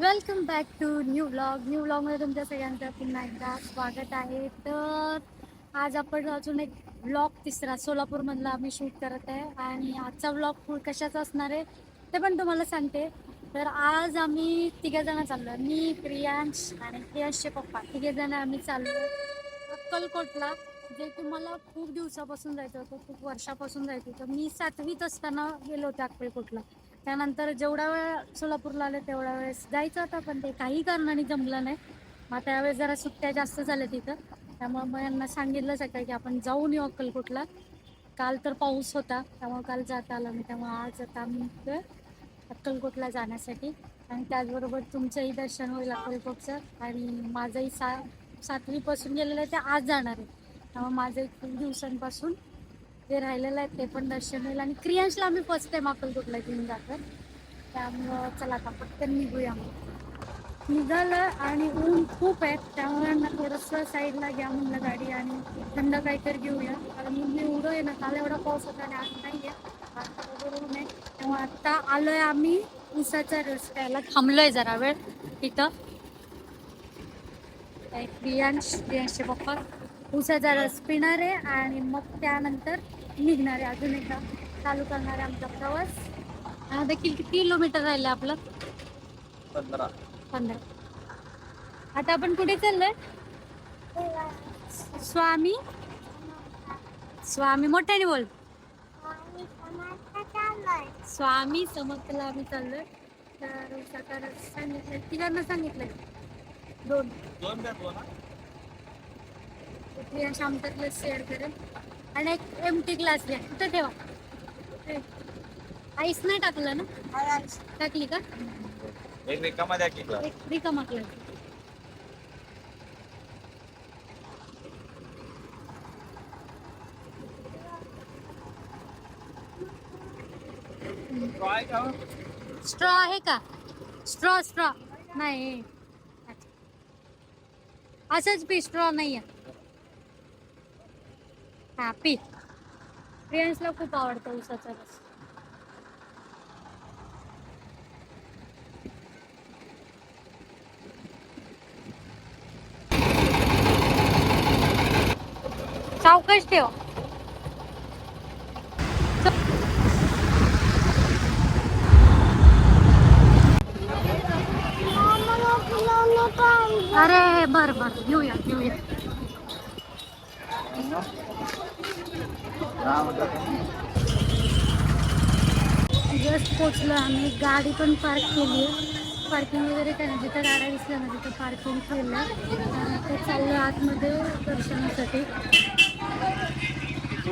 Welcome back to new blog new ब्लॉगमध्ये तुमच्या सगळ्यांचं पुन्हा एकदा स्वागत आहे. तर आज आपण अजून एक ब्लॉग तिसरा सोलापूरमधला आम्ही शूट करत आहे. आणि आजचा ब्लॉग फूड कशाचा असणार आहे ते पण तुम्हाला सांगते. तर आज आम्ही तिघे जण चाललो मी प्रियांश आणि प्रियांशचे पप्पा. तिघे जण आम्ही चाललो अक्कलकोटला जे तुम्हाला खूप दिवसापासून जायचं होतं खूप वर्षापासून जायचं होतं. मी सातवीत असताना गेलो होते अक्कलकोटला. त्यानंतर जेवढा वेळ सोलापूरला आले तेवढ्या वेळेस जायचं होतं पण ते काही कारणाने जमलं नाही. मग त्यावेळेस जरा सुट्ट्या जास्त झाल्या तिथं. त्यामुळे मग यांना सांगितलं सकाळी की आपण जाऊन येऊ अक्कलकोटला. काल तर पाऊस होता त्यामुळे काल जाता आलं नाही. त्यामुळे आज आता आम्ही अक्कलकोटला जाण्यासाठी. आणि त्याचबरोबर तुमचंही दर्शन होईल अक्कलकोटचं. आणि माझंही सा सातवीपासून गेलेलं आहे ते आज जाणार आहे. त्यामुळे माझंही खूप दिवसांपासून जे राहिलेलं आहे ते पण दर्शन होईल. आणि क्रियांशला आम्ही फर्स्ट टाइम अक्कलकोटला घेऊन जातो त्यामुळं चला आता पटकन निघूया मग. निघालं आणि ऊन खूप आहे. त्यामुळे ना थोडंसं साईडला घ्या म्हणलं गाडी आणि थंड काहीतरी घेऊया. कारण मी एवढं आहे ना. काल एवढा पाऊस होता आणि आज नाही आहे आता वगैरे ऊन आहे. त्यामुळे आत्ता आलोय आम्ही उसाचा रस प्यायला थांबलोय जरा वेळ तिथं. एक प्रियांश प्रियांशचे पप्पा. उसाचा रस पिणार आहे आणि मग त्यानंतर निघणार आहे अजून एकदा. चालू करणार आहे आमचा प्रवास. आता देखील किती किलोमीटर राहिलं आपलं? पंधरा. पंधरा. आता आपण कुठे चाललोय? स्वामी? स्वामी मोठ्याने बोल. स्वामी समर्थला आम्ही चाललोय. तर उसाचा रस सांगितलंय तिघांना सांगितलंय. दोन. दोन द्या आमच्यातलं शेअर करेल आणि एक एम टी ग्लास घ्या. कुठे ठेवा. आईस नाही टाकलं ना? टाकली का? एक रिकामा द्या की एक रिकामा ग्लास स्ट्रॉ आहे का? स्ट्रॉ स्ट्रॉ नाही. असंच पी स्ट्रॉ नाही आहे हा पी. प्रियांशला खूप आवडतं उसाचा रस. सावकाश ठेव. अरे बर बर. घेऊया घेऊया जस्ट पोचलो आम्ही. गाडी पण पार्क केली. आहे पार्किंग वगैरे काय नाही. जिथं गाड्या दिसल्या ना तिथं पार्किंग केलं आहे ते चाललं आतमध्ये दर्शनासाठी.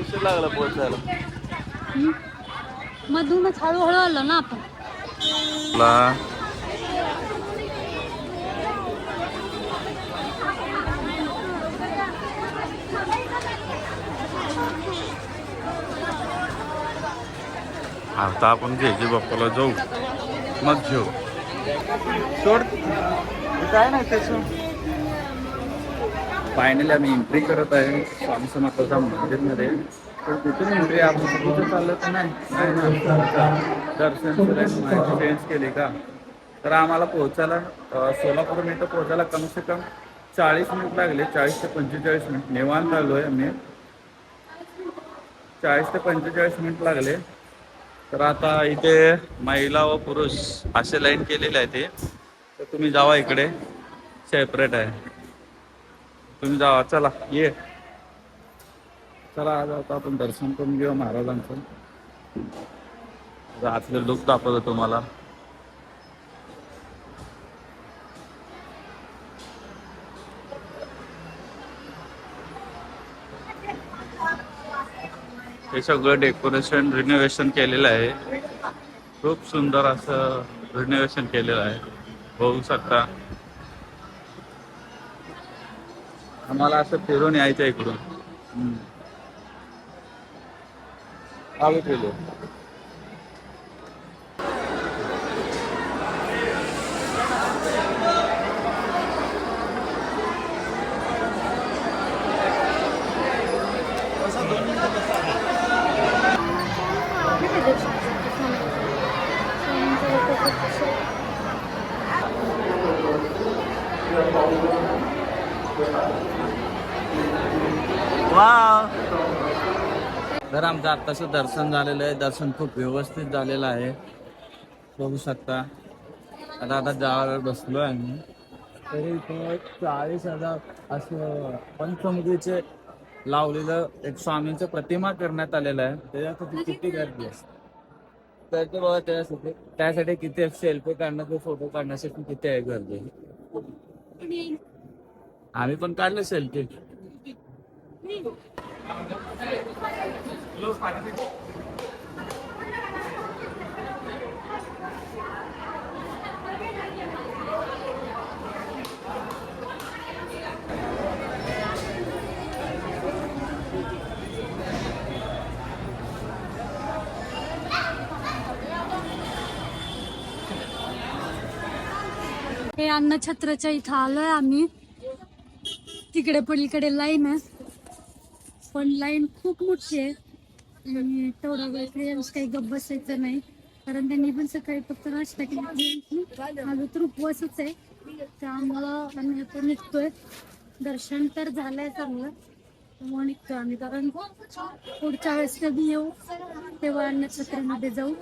उशीर लागला. मधूनच हळूहळू आलो ना आपण. आता आपण घ्यायचे बाप्पाला जाऊ. मग घेऊ. सोड. काय नाही त्याच. फायनली आम्ही एंट्री करत आहे. स्वामी समर्थाच्या मंदिरमध्ये. तर तिथून एंट्री आपण कुठं चाललं तर नाही. नाही दर्शन माहिती चेंज केली का? तर आम्हाला पोहोचायला सोलापूर इथं पोहोचायला कम से कम चाळीस मिनिट लागले. चाळीस ते पंचेचाळीस मिनिट निवांत आलो आहे आम्ही. चाळीस ते पंचेचाळीस मिनिट लागले. तर आता इथे महिला व पुरुष असे लाईन केलेले आहे ते. तर तुम्ही जावा इकडे. सेपरेट आहे. तुम्ही जावा. चला ये. चला आज आता आपण दर्शन करून घेऊ महाराजांचं. आतले लुक दाखवतो तुम्हाला. हे सगळं डेकोरेशन रिनोव्हेशन केलेलं आहे. खूप सुंदर असं रिनोव्हेशन केलेलं आहे. बघू शकता. आम्हाला असं फिरून यायचं आहे इकडून. आम्ही फिरू तर आमचं आत्ताचं दर्शन झालेलं आहे. दर्शन खूप व्यवस्थित झालेलं आहे. बघू शकता. आता आता जावर बसलो आहे मी तरी चाळीस हजार असं पंचमुखीचे लावलेलं एक स्वामींचं प्रतिमा करण्यात आलेलं आहे. त्याच्यासाठी किती गर्दी असते तर ते बघा त्यासाठी त्यासाठी किती सेल्फी काढण्यासाठी फोटो काढण्यासाठी किती आहे गर्दी. आम्ही पण काढले सेल्फी हे अन्नछत्रच्या इथं आलोय आम्ही. तिकडे पलीकडे लाईन आहे. पण लाईन खूप मोठी आहे. आणि तेवढा वेळ क्रियांश काही गप्प बसायचं नाही. कारण त्यांनी पण सकाळी फक्त नाश्ता केला. माझं तर उपवासच आहे. त्यामुळं आम्ही आता निघतोय. दर्शन तर झालंय चांगलं. मग निघतोय आम्ही. कारण पुढच्या वेळेस कधी येऊ तेव्हा अन्नछत्रामध्ये जाऊ.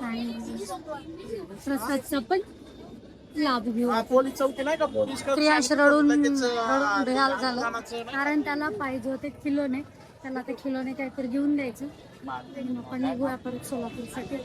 आणि प्रसादचा पण. लाभ घेऊ. पोलीस चौकी नाही का? पोलीस प्रियांश रडून रडून बेहाल झालं. कारण त्याला पाहिजे होते किलोने त्याला ते किलोने काहीतरी घेऊन द्यायचं. आणि आपण निघूया परत सोलापूरसाठी.